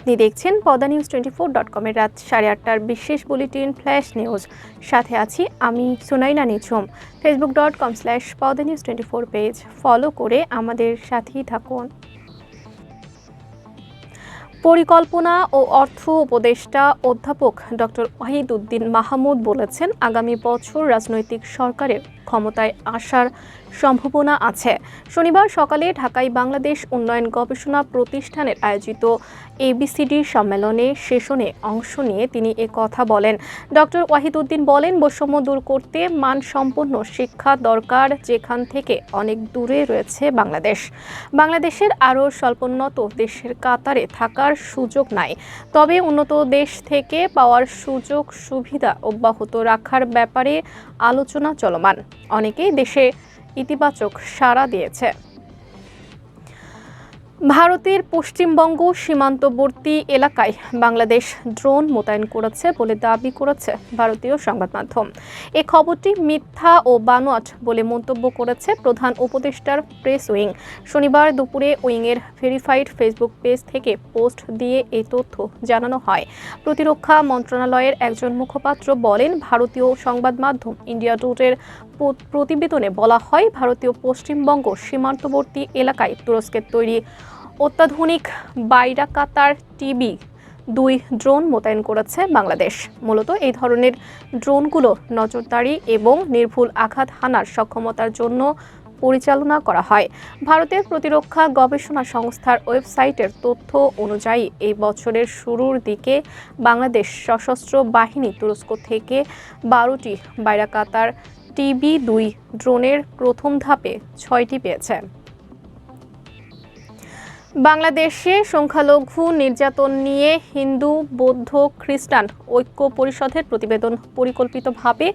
আপনি দেখছেন পদা নিউজ টোয়েন্টি ফোর ডট কমের রাত সাড়ে আটটার বিশেষ বুলেটিন ফ্ল্যাশ নিউজ। সাথে আছি আমি Sunaina Nijhum. Facebook dot com slash Padma news twenty four page follow করে আমাদের সাথেই থাকুন। পরিকল্পনা ও অর্থ উপদেষ্টা অধ্যাপক ডক্টর ওয়াহিদ উদ্দিন মাহমুদ বলেছেন, আগামী বছর রাজনৈতিক সরকারের ক্ষমতায় আসার সম্ভাবনা আছে। শনিবার সকালে ঢাকায় বাংলাদেশ উন্নয়ন গবেষণা প্রতিষ্ঠানের আয়োজিত এবিসিডি সম্মেলনে সেশনে অংশ নিয়ে তিনি এ কথা বলেন। ডক্টর ওয়াহিদ উদ্দিন বলেন, বৈষম্য দূর করতে মানসম্পন্ন শিক্ষা দরকার যেখান থেকে অনেক দূরে রয়েছে বাংলাদেশ। বাংলাদেশের আরও স্বল্পোন্নত দেশের কাতারে থাকার সুযোগ নাই। তবে উন্নত দেশ থেকে পাওয়ার সুযোগ সুবিধা অব্যাহত রাখার ব্যাপারে আলোচনা চলমান। অনেকেই দেশে ইতিবাচক সাড়া দিয়েছে। ভারতের পশ্চিমবঙ্গ সীমান্তবর্তী এলাকায় বাংলাদেশ ড্রোন মোতায়েন করেছে বলে দাবি করেছে ভারতীয় সংবাদ মাধ্যম। এ খবরটি মিথ্যা ও বানোয়াট বলে মন্তব্য করেছে প্রধান উপদেষ্টার প্রেস উইং। শনিবার দুপুরে উইংয়ের ভেরিফাইড ফেসবুক পেজ থেকে পোস্ট দিয়ে এই তথ্য জানানো হয়। প্রতিরক্ষা মন্ত্রণালয়ের একজন মুখপাত্র বলেন, ভারতীয় সংবাদ মাধ্যম ইন্ডিয়া টুটের প্রতিবেদনে বলা হয়, ভারতীয় পশ্চিমবঙ্গ সীমান্তবর্তী এলাকায় তুরস্কের তৈরি অত্যাধুনিক বাইরা বাইরাকাতার টিবি দুই ড্রোন মোতায়েন করেছে বাংলাদেশ। মূলত এই ধরনের ড্রোনগুলো নজরদারি এবং নির্ভুল আঘাত হানার সক্ষমতার জন্য পরিচালনা করা হয়। ভারতের প্রতিরক্ষা গবেষণা সংস্থার ওয়েবসাইটের তথ্য অনুযায়ী এই বছরের শুরুর দিকে বাংলাদেশ সশস্ত্র বাহিনী তুরস্ক থেকে বারোটি বাইরাকাতার টিবি দুই ড্রোনের প্রথম ধাপে ছয়টি পেয়েছে। বাংলাদেশে সংখ্যালঘু নির্যাতন নিয়ে হিন্দু, বৌদ্ধ, খ্রিস্টান ঐক্য পরিষদের প্রতিবেদন পরিকল্পিতভাবে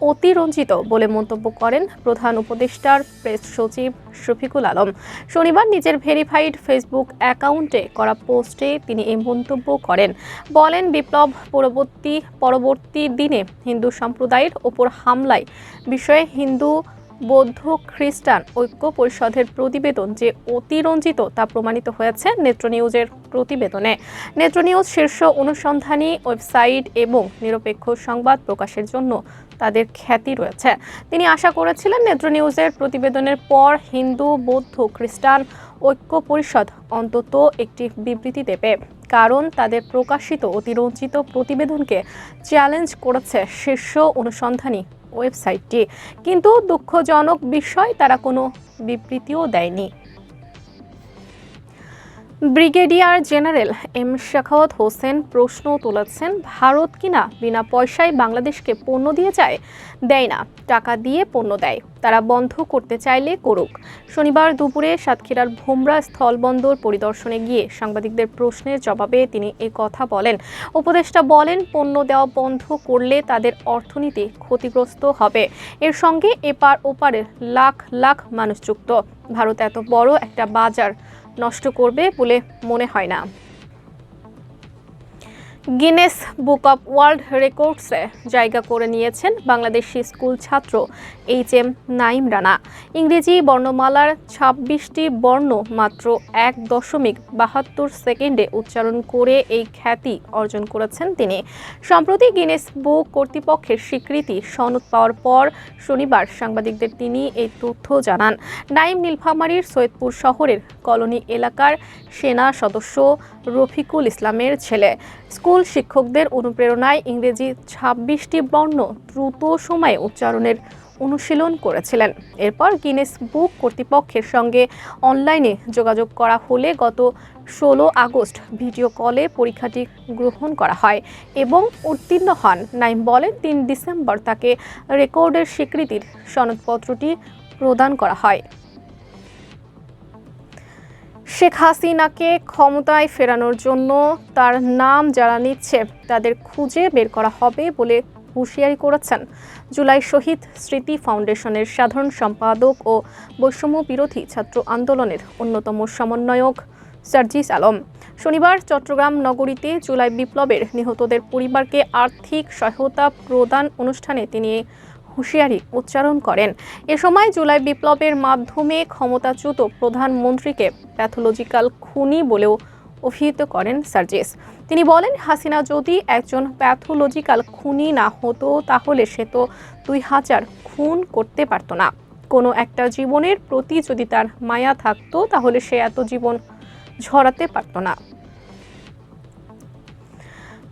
অতিরঞ্জিত বলে মন্তব্য করেন প্রধান উপদেষ্টার প্রেস সচিব শফিকুল আলম। শনিবার নিজের ভেরিফাইড ফেসবুক অ্যাকাউন্টে করা পোস্টে তিনি এই মন্তব্য করেন। বলেন, বিপ্লব পরবর্তী পরবর্তী দিনে হিন্দু সম্প্রদায়ের ওপর হামলায় বিষয়ে হিন্দু বৌদ্ধ খ্রিস্টান ঐক্য পরিষদের প্রতিবেদন যে অতিরঞ্জিত তা প্রমাণিত হয়েছে নেত্র নিউজের প্রতিবেদনে। নেত্র নিউজ শীর্ষ অনুসন্ধানী, ওয়েবসাইট এবং নিরপেক্ষ সংবাদ প্রকাশের জন্য তাদের খ্যাতি রয়েছে। তিনি আশা করেছিলেন নেত্র নিউজের প্রতিবেদনের পর হিন্দু, বৌদ্ধ, খ্রিস্টান ঐক্য পরিষদ অন্তত একটি বিবৃতি দেবে। কারণ তাদের প্রকাশিত অতিরঞ্জিত প্রতিবেদনকে চ্যালেঞ্জ করেছে শীর্ষ অনুসন্ধানী ওয়েবসাইটটি। কিন্তু দুঃখজনক বিষয় তারা কোনো বিবৃতিও দেয়নি। Brigadier general M Shekhawat Hossain প্রশ্ন তুলেছেন, ভারত কিনা বিনা পয়সায় বাংলাদেশকে পণ্য দিয়ে যায় দেয় না, টাকা দিয়ে পণ্য দেয়। তারা বন্ধ করতে চাইলে করুক। শনিবার দুপুরে সাতক্ষীরার ভোমরা স্থলবন্দর পরিদর্শনে গিয়ে সাংবাদিকদের প্রশ্নের জবাবে তিনি এ কথা বলেন। উপদেষ্টা বলেন, পণ্য দেওয়া বন্ধ করলে তাদের অর্থনীতি ক্ষতিগ্রস্ত হবে। এর সঙ্গে এপার ওপারের লাখ লাখ মানুষ যুক্ত। ভারত এত বড় একটা বাজার নষ্ট করবে বলে মনে হয় না। গিনেস বুক অব ওয়ার্ল্ড রেকর্ডসে জায়গা করে নিয়েছেন বাংলাদেশি স্কুল ছাত্র এইচ এম নাইম রানা। ইংরেজি বর্ণমালার ছাব্বিশটি বর্ণ মাত্র এক দশমিক বাহাত্তর সেকেন্ডে উচ্চারণ করে এই খ্যাতি অর্জন করেছেন তিনি। সম্প্রতি গিনেস বুক কর্তৃপক্ষের স্বীকৃতি সনদ পাওয়ার পর শনিবার সাংবাদিকদের তিনি এই তথ্য জানান। নাইম নীলফামারীর সৈয়দপুর শহরের কলোনি এলাকার সেনা সদস্য রফিকুল ইসলামের ছেলে। স্কুল শিক্ষকদের অনুপ্রেরণায় ইংরেজি ছাব্বিশটি বর্ণ দ্রুত সময়ে উচ্চারণের অনুশীলন করেছিলেন। এরপর গিনেস বুক কর্তৃপক্ষের সঙ্গে অনলাইনে যোগাযোগ করা হলে গত ষোলো আগস্ট ভিডিও কলে পরীক্ষাটি গ্রহণ করা হয় এবং উত্তীর্ণ হন। নাইম বলেন, তিন ডিসেম্বর তাকে রেকর্ডের স্বীকৃতির সনদপত্রটি প্রদান করা হয়। শেখ হাসিনাকে ক্ষমতায় ফেরানোর জন্য তার নাম যারা নিচ্ছে, তাদের খুঁজে বের করা হবে বলে হুঁশিয়ারি করেছেন জুলাই শহীদ স্মৃতি ফাউন্ডেশনের সাধারণ সম্পাদক ও বৈষম্য বিরোধী ছাত্র আন্দোলনের অন্যতম সমন্বয়ক সার্জিস আলম। শনিবার চট্টগ্রাম নগরীতে জুলাই বিপ্লবের নিহতদের পরিবারকে আর্থিক সহায়তা প্রদান অনুষ্ঠানে তিনি হুঁশিয়ারি উচ্চারণ করেন। এ সময় জুলাই বিপ্লবের মাধ্যমে ক্ষমতাচ্যুত প্রধানমন্ত্রীকে প্যাথোলজিক্যাল খুনি বলেও অভিহিত করেন সার্জিস। তিনি বলেন, হাসিনা যদি একজন প্যাথোলজিক্যাল খুনি না হতো, তাহলে সে তো দুই হাজার খুন করতে পারতো না। কোনো একটা জীবনের প্রতি যদি তার মায়া থাকতো, তাহলে সে এত জীবন ঝরাতে পারতো না।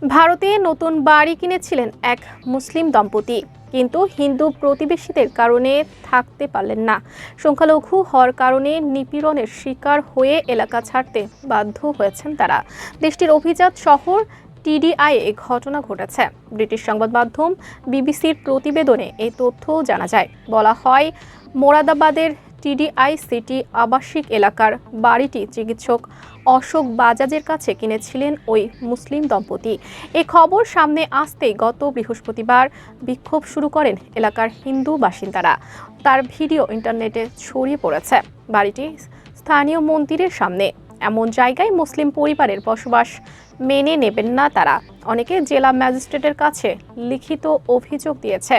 ভারতে নতুন বাড়ি কিনেছিলেন এক মুসলিম দম্পতি। কিন্তু হিন্দু প্রতিবেশীদের কারণে থাকতে পারলেন না। সংখ্যালঘু হওয়ার কারণে নিপীড়নের শিকার হয়ে এলাকা ছাড়তে বাধ্য হয়েছেন তারা। দেশটির অভিজাত শহর টিডিআই এ ঘটনা ঘটেছে। ব্রিটিশ সংবাদ মাধ্যম বিবিসির প্রতিবেদনে এই তথ্য জানা যায়। বলা হয়, মোরাদাবাদের টিডিআই সিটি আবাসিক এলাকার বাড়িটি চিকিৎসক অশোক বাজাজের কাছে কিনেছিলেন ওই মুসলিম দম্পতি। এ খবর সামনে আসতেই গত বৃহস্পতিবার বিক্ষোভ শুরু করেন এলাকার হিন্দু বাসিন্দারা। তার ভিডিও ইন্টারনেটে ছড়িয়ে পড়েছে। বাড়িটি স্থানীয় মন্দিরের সামনে। এমন জায়গায় মুসলিম পরিবারের বসবাস মেনে নেবেন না তারা। অনেকে জেলা ম্যাজিস্ট্রেটের কাছে লিখিত অভিযোগ দিয়েছে।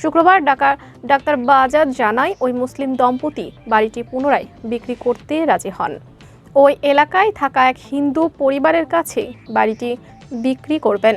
শুক্রবার ডাকা ডাক্তার বাজাদ জানায়, ওই মুসলিম দম্পতি বাড়িটি পুনরায় বিক্রি করতে রাজি হন। ওই এলাকায় থাকা এক হিন্দু পরিবারের কাছে বাড়িটি বিক্রি করবেন।